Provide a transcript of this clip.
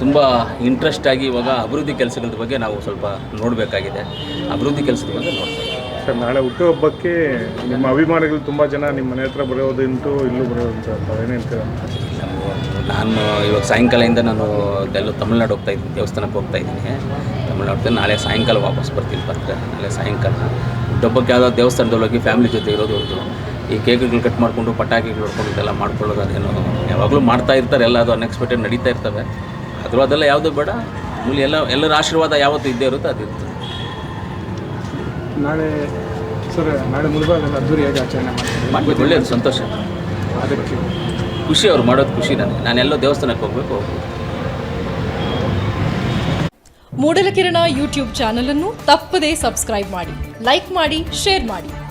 ತುಂಬ ಇಂಟ್ರೆಸ್ಟ್ ಆಗಿ ಇವಾಗ ಅಭಿವೃದ್ಧಿ ಕೆಲಸಗಳ ಬಗ್ಗೆ ನಾವು ಸ್ವಲ್ಪ ನೋಡಬೇಕಾಗಿದೆ. ಅಭಿವೃದ್ಧಿ ಕೆಲಸದ ಬಗ್ಗೆ ನೋಡ್ತೀವಿ ಸರ್ ನಾಳೆ ಹುಟ್ಟುಹಬ್ಬಕ್ಕೆ ನಿಮ್ಮ ಅಭಿಮಾನಿಗಳು ತುಂಬ ಜನ ನಿಮ್ಮ ಮನೆ ಹತ್ರ ಬರೋದುಂಟು ಇಲ್ಲೂ ಬರೋದಂತ ಹೇಳ್ತೀರಾ? ನಾನು ಇವಾಗ ಸಾಯಂಕಾಲದಿಂದ ನಾನು ಎಲ್ಲೂ ತಮಿಳ್ನಾಡು ಹೋಗ್ತಾ ಇದ್ದೀನಿ ದೇವಸ್ಥಾನಕ್ಕೆ ಹೋಗ್ತಾ ಇದ್ದೀನಿ. ತಮಿಳ್ನಾಡು ನಾಳೆ ಸಾಯಂಕಾಲ ವಾಪಸ್ ಬರ್ತೀನಿ ಬರ್ತಾರೆ ನಾಳೆ ಸಾಯಂಕಾಲ. ಹುಟ್ಟುಹಬ್ಬಕ್ಕೆ ಯಾವುದೋ ದೇವಸ್ಥಾನದೊಳಗೆ ಫ್ಯಾಮಿಲಿ ಜೊತೆ ಇರೋದು ಒಂದು ಈ ಕೇಕ್ಗಳು ಕಟ್ ಮಾಡಿಕೊಂಡು ಪಟಾಕಿಗಳು ಹೊಡ್ಕೊಂಡು ಇದೆಲ್ಲ ಮಾಡ್ಕೊಳ್ಳೋದು ಅದೇನೋ ಯಾವಾಗಲೂ ಮಾಡ್ತಾ ಇರ್ತಾರೆ ಎಲ್ಲ ಅದು ಅನ್ಎಕ್ಸ್ಪೆಕ್ಟೆಡ್ ನಡೀತಾ ಇರ್ತವೆ. ಆದರೂ ಅದೆಲ್ಲ ಯಾವುದು ಬೇಡ. ಮೂಲಿ ಎಲ್ಲ ಎಲ್ಲರ ಆಶೀರ್ವಾದ ಯಾವತ್ತು ಇದ್ದೇ ಇರುತ್ತೆ ಅದು ಇರ್ತದೆ. ನಾಳೆ ಸರ್ ನಾಳೆ ಮುಳುಬಾಗಲ್ಲಿ ಅದ್ದೂರಿಯಾಗಿ ಆಚರಣೆ ಮಾಡ್ತೀವಿ ಮಾಡ್ಬೇಕು ಒಳ್ಳೆಯದು ಸಂತೋಷ. ಅದಕ್ಕೆ. ಖುಷಿ ಅವ್ರು ಮಾಡೋದು ಖುಷಿ ನನಗೆ ನಾನೆಲ್ಲೋ ದೇವಸ್ಥಾನಕ್ಕೆ ಹೋಗ್ಬೇಕು ಹೋಗ್ಬೇಕು. ಮೂಡಲಕಿರಣ ಯೂಟ್ಯೂಬ್ ಚಾನಲನ್ನು ತಪ್ಪದೇ ಸಬ್ಸ್ಕ್ರೈಬ್ ಮಾಡಿ ಲೈಕ್ ಮಾಡಿ ಶೇರ್ ಮಾಡಿ.